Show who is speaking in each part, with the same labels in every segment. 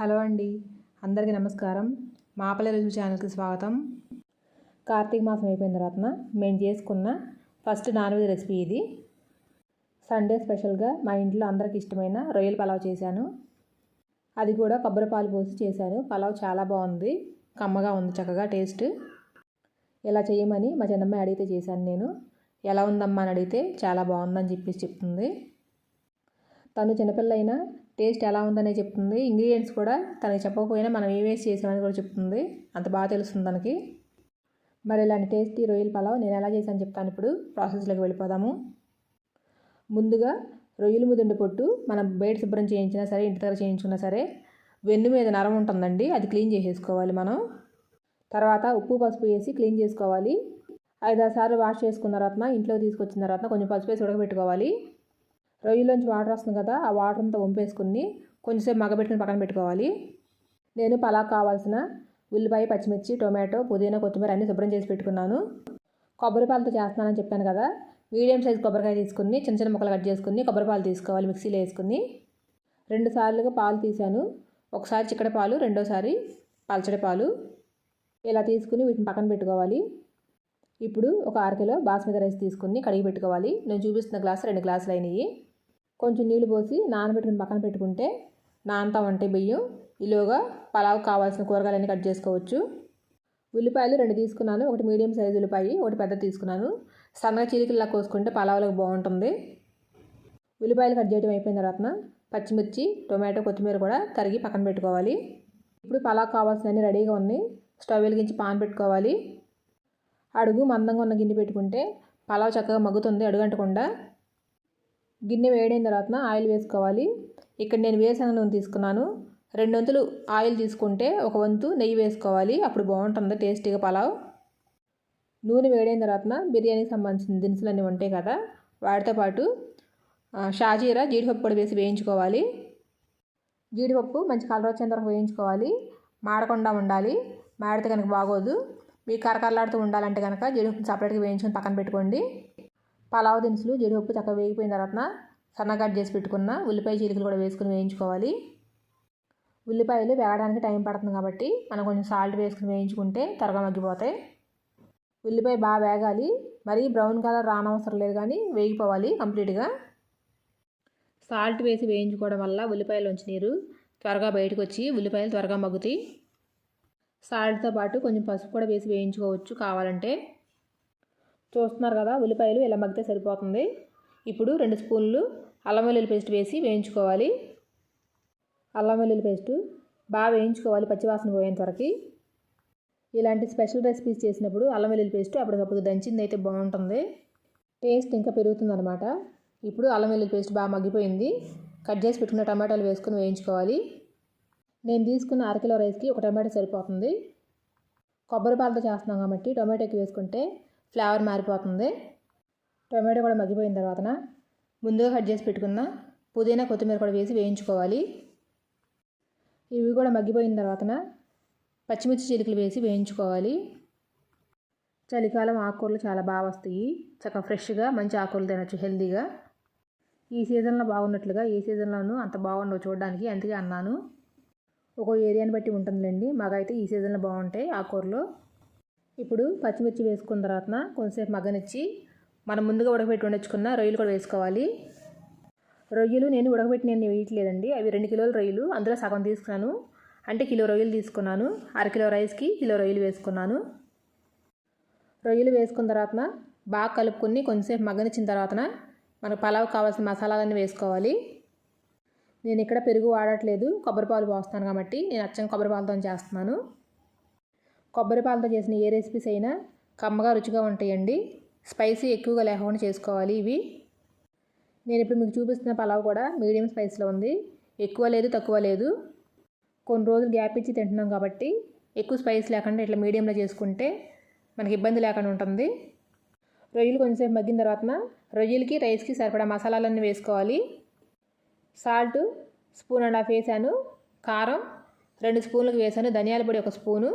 Speaker 1: Hello అండి. అందరికీ నమస్కారం. మాపల రుచి ఛానల్కి స్వాగతం. కార్తీక మాసం అయిపోయిన తర్వాత మేము చేసుకున్న ఫస్ట్ నాన్ వెజ్ రెసిపీ ఇది. సండే స్పెషల్గా మా ఇంట్లో అందరికి ఇష్టమైన రొయ్యల పలావ్ చేశాను. అది కూడా కొబ్బరి పాలు పోసి చేశాను. పలావ్ చాలా బాగుంది. కమ్మగా ఉంది చక్కగా టేస్ట్. ఎలా చేయమని మా చిన్నమ్మాయి అడిగితే చేశాను నేను. ఎలా ఉందమ్మా అని అడిగితే చాలా బాగుందని చెప్పేసి చెప్తుంది. తను చిన్నపిల్ల అయినా టేస్ట్ ఎలా ఉందనే చెప్తుంది. ఇంగ్రీడియంట్స్ కూడా తనకి చెప్పకపోయినా మనం ఏ వేసి చేసామని కూడా చెప్తుంది. అంత బాగా తెలుస్తుంది తనకి. మరి ఇలాంటి టేస్టీ రొయ్యల పలావ్ నేను ఎలా చేశాను చెప్తాను ఇప్పుడు. ప్రాసెస్లోకి వెళ్ళిపోదాము. ముందుగా రొయ్యల ముదుండి పొట్టు మనం బయట శుభ్రం చేయించినా సరే ఇంటి దగ్గర చేయించుకున్నా సరే వెన్ను మీద నరం ఉంటుందండి. అది క్లీన్ చేసేసుకోవాలి మనం. తర్వాత ఉప్పు పసుపు వేసి క్లీన్ చేసుకోవాలి. ఐదారు సార్లు వాష్ చేసుకున్న తర్వాత ఇంట్లో తీసుకొచ్చిన తర్వాత కొంచెం పసుపు వేసి ఉడకబెట్టుకోవాలి. రొయ్యలోంచి వాటర్ వస్తుంది కదా ఆ వాటర్ అంతా వంపేసుకుని కొంచెంసేపు మగబెట్టుకుని పక్కన పెట్టుకోవాలి. నేను పలాక్ కావాల్సిన ఉల్లిపాయ పచ్చిమిర్చి టొమాటో పుదీనా కొత్తిమీర అన్నీ శుభ్రం చేసి పెట్టుకున్నాను. కొబ్బరి పాలతో చేస్తున్నానని చెప్పాను కదా మీడియం సైజ్ కొబ్బరికాయ తీసుకుని చిన్న చిన్న ముక్కలు కట్ చేసుకుని కొబ్బరి పాలు తీసుకోవాలి మిక్సీలో వేసుకుని. రెండు సార్లుగా పాలు తీశాను. ఒకసారి చిక్కడి పాలు రెండోసారి పల్చడి పాలు. ఇలా తీసుకుని వీటిని పక్కన పెట్టుకోవాలి. ఇప్పుడు ఒక అరకిలో బాస్మతి రైస్ తీసుకుని కడిగి పెట్టుకోవాలి. నేను చూపిస్తున్న గ్లాసు రెండు గ్లాసులు అయినాయి. కొంచెం నీళ్ళు పోసి నానబెట్టుకుని పక్కన పెట్టుకుంటే నానతా ఉంటాయి బియ్యం. ఈలోగా పలావ్ కావాల్సిన కూరగాయలన్నీ కట్ చేసుకోవచ్చు. ఉల్లిపాయలు రెండు తీసుకున్నాను. ఒకటి మీడియం సైజు ఉల్లిపాయ ఒకటి పెద్ద తీసుకున్నాను. సన్నగా చిలికల్లా కోసుకుంటే పలావులకు బాగుంటుంది. ఉల్లిపాయలు కట్ చేయడం అయిపోయిన తర్వాత పచ్చిమిర్చి టొమాటో కొత్తిమీర కూడా తరిగి పక్కన పెట్టుకోవాలి. ఇప్పుడు పలావ్ కావాల్సినవి రెడీగా ఉన్నాయి. స్టవ్ వెలిగించి పాన్ పెట్టుకోవాలి. అడుగు మందంగా ఉన్న గిన్నె పెట్టుకుంటే పలావ్ చక్కగా మగ్గుతుంది అడుగంటకుండా. గిన్నె వేడైన తర్వాత ఆయిల్ వేసుకోవాలి. ఇక్కడ నేను వేరుశనగ నూనె తీసుకున్నాను. రెండు వంతులు ఆయిల్ తీసుకుంటే ఒక వంతు నెయ్యి వేసుకోవాలి. అప్పుడు బాగుంటుంది టేస్టీగా పలావ్. నూనె వేడైన తర్వాత బిర్యానీకి సంబంధించిన దినుసులు అన్నీ ఉంటాయి కదా వాటితో పాటు షాజీరా జీడిపప్పు పొడి వేసి వేయించుకోవాలి. జీడిపప్పు మంచి కలర్ వచ్చేంత వరకు వేయించుకోవాలి. మాడకుండా ఉండాలి. మాడితే కనుక బాగోదు. మీకు కరకరలాడుతూ ఉండాలంటే కనుక జీడిపప్పు సపరేట్గా వేయించుకొని పక్కన పెట్టుకోండి. పలావ్ దినుసులు జీడిపప్పు చక్కగా వేగిపోయిన తర్వాత సన్నగా కట్ చేసి పెట్టుకున్న ఉల్లిపాయ చీలికలు కూడా వేసుకుని వేయించుకోవాలి. ఉల్లిపాయలు వేగడానికి టైం పడుతుంది కాబట్టి మనం కొంచెం సాల్ట్ వేసుకుని వేయించుకుంటే త్వరగా మగ్గిపోతాయి. ఉల్లిపాయ బాగా వేగాలి. మరీ బ్రౌన్ కలర్ రానవసరం లేదు కానీ వేగిపోవాలి కంప్లీట్గా. సాల్ట్ వేసి వేయించుకోవడం వల్ల ఉల్లిపాయలోంచి నీరు త్వరగా బయటకు వచ్చి ఉల్లిపాయలు త్వరగా మగ్గుతాయి. సాల్ట్తో పాటు కొంచెం పసుపు కూడా వేసి వేయించుకోవచ్చు కావాలంటే. చూస్తున్నారు కదా ఉల్లిపాయలు ఇలా మగ్గితే సరిపోతుంది. ఇప్పుడు రెండు స్పూన్లు అల్లం వెల్లుల్లి పేస్ట్ వేసి వేయించుకోవాలి. అల్లం వెల్లుల్లి పేస్టు బాగా వేయించుకోవాలి పచ్చివాసన పోయేంత వరకు. ఇలాంటి స్పెషల్ రెసిపీస్ చేసినప్పుడు అల్లం వెల్లుల్లి పేస్ట్ అప్పటికప్పుడు దంచింది అయితే బాగుంటుంది. టేస్ట్ ఇంకా పెరుగుతుందన్నమాట. ఇప్పుడు అల్లం వెల్లుల్లి పేస్ట్ బాగా మగ్గిపోయింది. కట్ చేసి పెట్టుకున్న టమాటాలు వేసుకొని వేయించుకోవాలి. నేను తీసుకున్న అరకిలో రైస్కి ఒక టమాటో సరిపోతుంది. కొబ్బరి పాలతో చేస్తున్నాం కాబట్టి టొమాటోకి వేసుకుంటే ఫ్లేవర్ మారిపోతుంది. టొమాటో కూడా మగ్గిపోయిన తర్వాత ముందుగా కట్ చేసి పెట్టుకున్న పుదీనా కొత్తిమీర కూడా వేసి వేయించుకోవాలి. ఇవి కూడా మగ్గిపోయిన తర్వాత పచ్చిమిర్చి చిలుకలు వేసి వేయించుకోవాలి. చలికాలం ఆకుకూరలు చాలా బాగా వస్తాయి. చక్కగా ఫ్రెష్గా మంచి ఆకుకూరలు తినచ్చు హెల్తీగా. ఈ సీజన్లో బాగున్నట్లుగా ఏ సీజన్లోనూ అంత బాగుండవు చూడడానికి అందుకే అన్నాను. ఒక్కో ఏరియాని బట్టి ఉంటుందిలేండి. మాకైతే ఈ సీజన్లో బాగుంటాయి ఆకుకూరలు. ఇప్పుడు పచ్చిమిర్చి వేసుకున్న తర్వాత కొంచెంసేపు మగ్గనిచ్చి మనం ముందుగా ఉడకబెట్టి వండించుకున్న రొయ్యలు కూడా వేసుకోవాలి. రొయ్యలు నేను ఉడకబెట్టి నేను వేయట్లేదండి. అవి రెండు కిలోల రొయ్యలు అందులో సగం తీసుకున్నాను. అంటే కిలో రొయ్యలు తీసుకున్నాను. అరకిలో రైస్కి కిలో రొయ్యలు వేసుకున్నాను. రొయ్యలు వేసుకున్న తర్వాత బాగా కలుపుకొని కొంచెంసేపు మగ్గనిచ్చిన తర్వాత మనకు పలావ్ కావాల్సిన మసాలాలన్నీ వేసుకోవాలి. నేను ఇక్కడ పెరుగు వాడట్లేదు. కొబ్బరి పాలు పోస్తాను కాబట్టి నేను అచ్చం కొబ్బరి పాలతో చేస్తున్నాను. కొబ్బరి పాలతో చేసిన ఏ రెసిపీస్ అయినా కమ్మగా రుచిగా ఉంటాయండి. స్పైసీ ఎక్కువగా లేకుండా చేసుకోవాలి ఇవి. నేను ఇప్పుడు మీకు చూపిస్తున్న పలావ్ కూడా మీడియం స్పైస్లో ఉంది. ఎక్కువ లేదు తక్కువ లేదు. కొన్ని రోజులు గ్యాప్ ఇచ్చి తింటున్నాం కాబట్టి ఎక్కువ స్పైస్ లేకుండా ఇట్లా మీడియంలో చేసుకుంటే మనకి ఇబ్బంది లేకుండా ఉంటుంది. రొయ్యలు కొంచెంసేపు మగ్గిన తర్వాత రొయ్యలకి రైస్కి సరిపడా మసాలాలన్నీ వేసుకోవాలి. సాల్ట్ స్పూన్ అండ్ హాఫ్ వేసాను కారం రెండు స్పూన్లకు వేసాను ధనియాల పొడి ఒక స్పూను.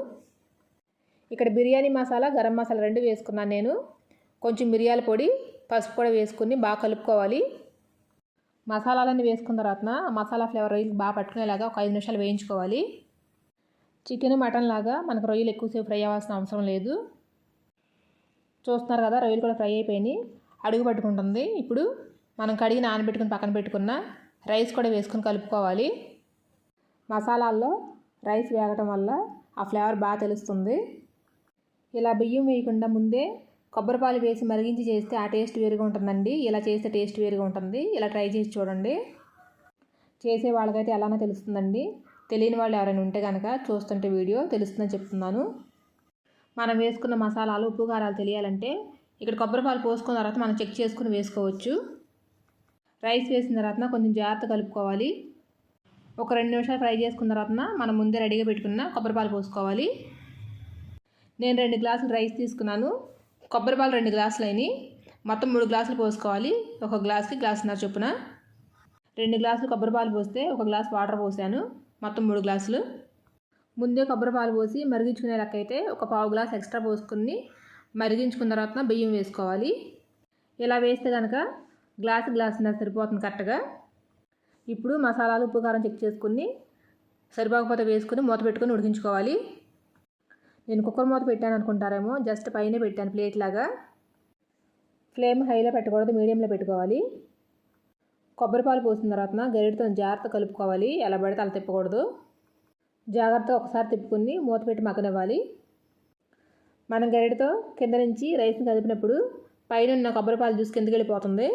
Speaker 1: ఇక్కడ బిర్యానీ మసాలా గరం మసాలా రెండు వేసుకున్నాను నేను. కొంచెం మిరియాల పొడి పసుపు కూడా వేసుకుని బాగా కలుపుకోవాలి. మసాలాలన్నీ వేసుకున్న తర్వాత మసాలా ఫ్లేవర్ రొయ్యలు బాగా పట్టుకునేలాగా ఒక ఐదు నిమిషాలు వేయించుకోవాలి. చికెన్ మటన్ లాగా మనకు రొయ్యలు ఎక్కువసేపు ఫ్రై అవ్వాల్సిన అవసరం లేదు. చూస్తున్నారు కదా రొయ్యలు కూడా ఫ్రై అయిపోయినాయి. అడుగు పట్టుకుంటుంది. ఇప్పుడు మనం కడిగి నానబెట్టుకుని పక్కన పెట్టుకున్న రైస్ కూడా వేసుకుని కలుపుకోవాలి. మసాలాల్లో రైస్ వేగటం వల్ల ఆ ఫ్లేవర్ బాగా తెలుస్తుంది. ఇలా బియ్యం వేయకుండా ముందే కొబ్బరిపాలు వేసి మరిగించి చేస్తే ఆ టేస్ట్ వేరుగా ఉంటుందండి. ఇలా చేస్తే టేస్ట్ వేరుగా ఉంటుంది. ఇలా ట్రై చేసి చూడండి. చేసే వాళ్ళకైతే ఎలానో తెలుస్తుందండి. తెలియని వాళ్ళు ఎవరైనా ఉంటే కనుక చూస్తుంటే వీడియో తెలుస్తుందని చెప్తున్నాను. మనం వేసుకున్న మసాలాలు ఉప్పు కారాలు తెలియాలంటే ఇక్కడ కొబ్బరిపాలు పోసుకున్న తర్వాత మనం చెక్ చేసుకుని వేసుకోవచ్చు. రైస్ వేసిన తర్వాత కొంచెం జాగ్రత్త కలుపుకోవాలి. ఒక రెండు నిమిషాలు ఫ్రై చేసుకున్న తర్వాత మనం ముందే రెడీగా పెట్టుకున్న కొబ్బరిపాలు పోసుకోవాలి. నేను రెండు గ్లాసులు రైస్ తీసుకున్నాను. కొబ్బరి పాలు రెండు గ్లాసులు అయినాయి. మొత్తం మూడు గ్లాసులు పోసుకోవాలి. ఒక గ్లాస్కి గ్లాసున్నర చొప్పున. రెండు గ్లాసులు కొబ్బరి పాలు పోస్తే ఒక గ్లాస్ వాటర్ పోసాను. మొత్తం మూడు గ్లాసులు. ముందే కొబ్బరి పాలు పోసి మరిగించుకునే లెక్క ఒక పావు గ్లాస్ ఎక్స్ట్రా పోసుకుని మరిగించుకున్న తర్వాత బియ్యం వేసుకోవాలి. ఇలా వేస్తే కనుక గ్లాస్ గ్లాసున్నర సరిపోతుంది కరెక్ట్గా. ఇప్పుడు మసాలాలు ఉప్పు కారం చెక్ చేసుకుని సరిపోకపోతే వేసుకుని మూత పెట్టుకొని ఉడికించుకోవాలి. నేను కుక్కర్ మూత పెట్టాను అనుకుంటారేమో జస్ట్ పైన పెట్టాను ప్లేట్ లాగా. ఫ్లేమ్ హైలో పెట్టకూడదు మీడియంలో పెట్టుకోవాలి. కొబ్బరి పాలు పోసిన తర్వాత గరిటతో జాగ్రత్త కలుపుకోవాలి ఎలా పడితే అలా తిప్పకూడదు. జాగ్రత్తగా ఒకసారి తిప్పుకుని మూత పెట్టి మగ్గనివ్వాలి. మనం గరిటతో కింద నుంచి రైస్ని కదిపినప్పుడు పైన ఉన్న కొబ్బరి పాలు జ్యూస్ కిందకి వెళ్ళిపోతుంది.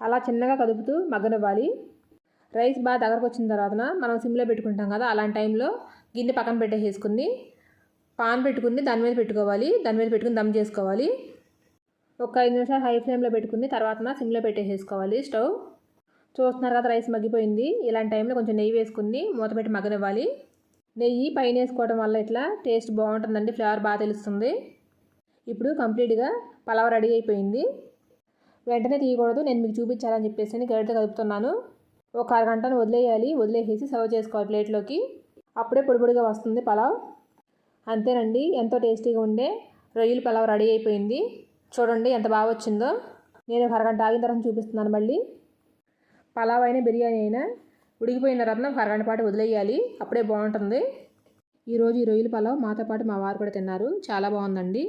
Speaker 1: అలా చిన్నగా కదుపుతూ మగ్గనివ్వాలి. రైస్ బాగా దగ్గరకు వచ్చిన తర్వాత మనం సిమ్లో పెట్టుకుంటాం కదా అలాంటి టైంలో గిన్నె పక్కన పెట్టేసేసుకుని పాన్ పెట్టుకుని దాని మీద పెట్టుకోవాలి దాని మీద పెట్టుకుని దమ్ చేసుకోవాలి. ఒక ఐదు నిమిషాలు హై ఫ్లేమ్లో పెట్టుకుని తర్వాత సిమ్లో పెట్టేసేసుకోవాలి స్టవ్. చూస్తున్నారు కదా రైస్ మగ్గిపోయింది ఇలాంటి టైంలో కొంచెం నెయ్యి వేసుకుని మూత పెట్టి మగ్గనివ్వాలి. నెయ్యి పైన వేసుకోవడం వల్ల ఇట్లా టేస్ట్ బాగుంటుందండి ఫ్లేవర్ బాగా తెలుస్తుంది. ఇప్పుడు కంప్లీట్గా పలావ్ రెడీ అయిపోయింది. వెంటనే తీయకూడదు నేను మీకు చూపించాలని చెప్పేసి గరిటతో కలుపుతున్నాను ఒక అరగంటను వదిలేయాలి వదిలేసేసి సర్వ్ చేసుకోవాలి ప్లేట్లోకి. అప్పుడే పొడిపొడిగా వస్తుంది పలావ్. అంతేనండి ఎంతో టేస్టీగా ఉండే రొయ్యల పలావ్ రెడీ అయిపోయింది. చూడండి ఎంత బాగా వచ్చిందో. నేను ఒక అరగంట ఆగిన తర్వాత చూపిస్తున్నాను మళ్ళీ. పలావ్ అయినా బిర్యానీ అయినా ఉడికిపోయిన తర్వాత ఒక అరగంట పాటు వదిలేయాలి అప్పుడే బాగుంటుంది. ఈరోజు ఈ రొయ్యల పలావ్ మాతో పాటు మా వారు కూడా తిన్నారు చాలా బాగుందండి.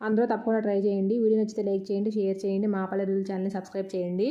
Speaker 1: అందరూ తప్పకుండా ట్రై చేయండి వీడియో నచ్చితే లైక్ చేయండి షేర్ చేయండి మా పల్లె రూల్ ఛానల్ని సబ్స్క్రైబ్ చేయండి.